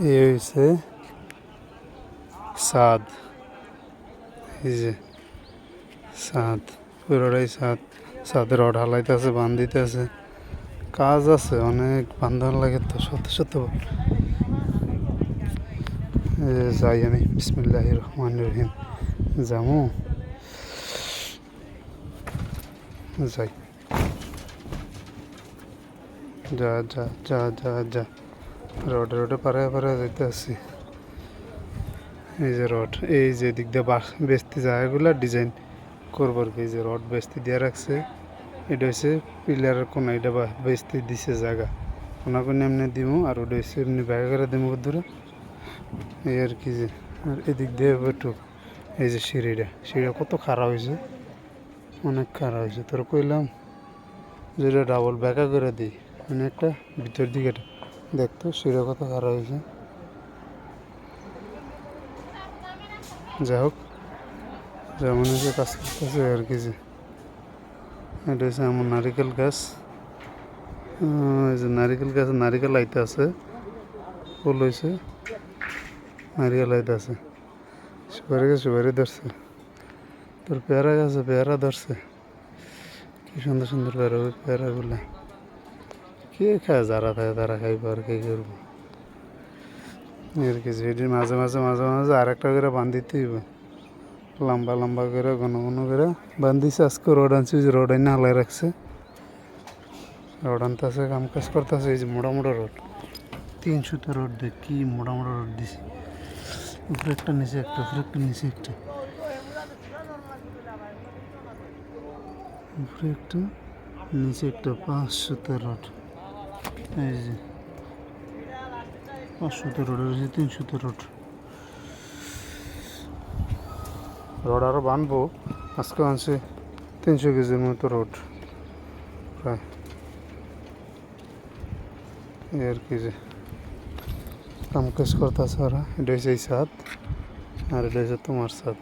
এই হয়েছে সাদ এই যে সাদ পুরোটাই সাদ সাদের রড হালাইতেছে বান্ধিতেছে কাজ আছে অনেক বান্ধন লাগে তো শত শত এই যে যাই আমি বিসমিল্লাহ রহমান রহিম যামু যাই যা যা যা যা যা রোডে রোডে পারে পারে যেতে আসি এই যে রড, এই যে দিক দিয়ে বাস বেস্তি জায়গাগুলো ডিজাইন করব আর কি। যে রড বেস্তি দিয়ে রাখছে, এটা হচ্ছে পিলারের কোন, এটা বা বেস্তি দিছে জায়গা। কোনা কোন এমনি দিমু, আর ওটা হচ্ছে এমনি ব্যাগ করে দিমু দূরে এই আর কি যে, আর এদিক দিয়ে একটু, এই যে সিঁড়িটা সিঁড়িটা কত খারাপ হয়েছে অনেক খারাপ হয়েছে তোর কইলাম যে এটা ডাবল ব্যাকা করে দিই মানে একটা ভিতর দিকে এটা দেখতো সিঁড়ি কত খারাপ হয়েছে যাই হোক, যেমন হয়েছে কাজ করতেছে আর কি যে। এটা হচ্ছে আমার নারিকেল গাছ। এই যে নারিকেল গাছ, নারিকেল আইতে আছে। ফুল হয়েছে। নারিকেল আইতে আছে। সুপারি গাছ, সুপারি ধরছে। তোর পেয়ারা গাছে, পেয়ারা ধরছে। কি সুন্দর সুন্দর পেয়ারা ওই পেয়ারাগুলা। কে খায় যারা খায় তারা খাইব আর কি করব? এর কিছু এটির মাঝে মাঝে মাঝে মাঝে আর একটা করে বান্ধিতে হইব লম্বা লম্বা করে, ঘন ঘন করে। বান্ধিছে আজকে রোড আনছি রোড আইনে হালাই রাখছে। রোড আনতেছে, কাম কাজ করতেছে, এই যে মোড়া মোড়া রোড। তিনশোতে রোড দেখ কি মোড়া মোড়া রোড দিছে। উপরে একটা, নিচে একটা, উপরে একটা, নিচে একটা। উপরে একটা, নিচে একটা পাঁচশোতে রোড। এই যে। পাঁচশোতে রোড রয়েছে তিনশোতে রোড রোড আরও বানবো। আজকে আনছে তিনশো কেজির মতো রোড প্রায়। এই আর কি যে। কাম কাজ করতেছে ওরা। এটা হচ্ছে এই সাত আর এটা হচ্ছে তোমার সাথ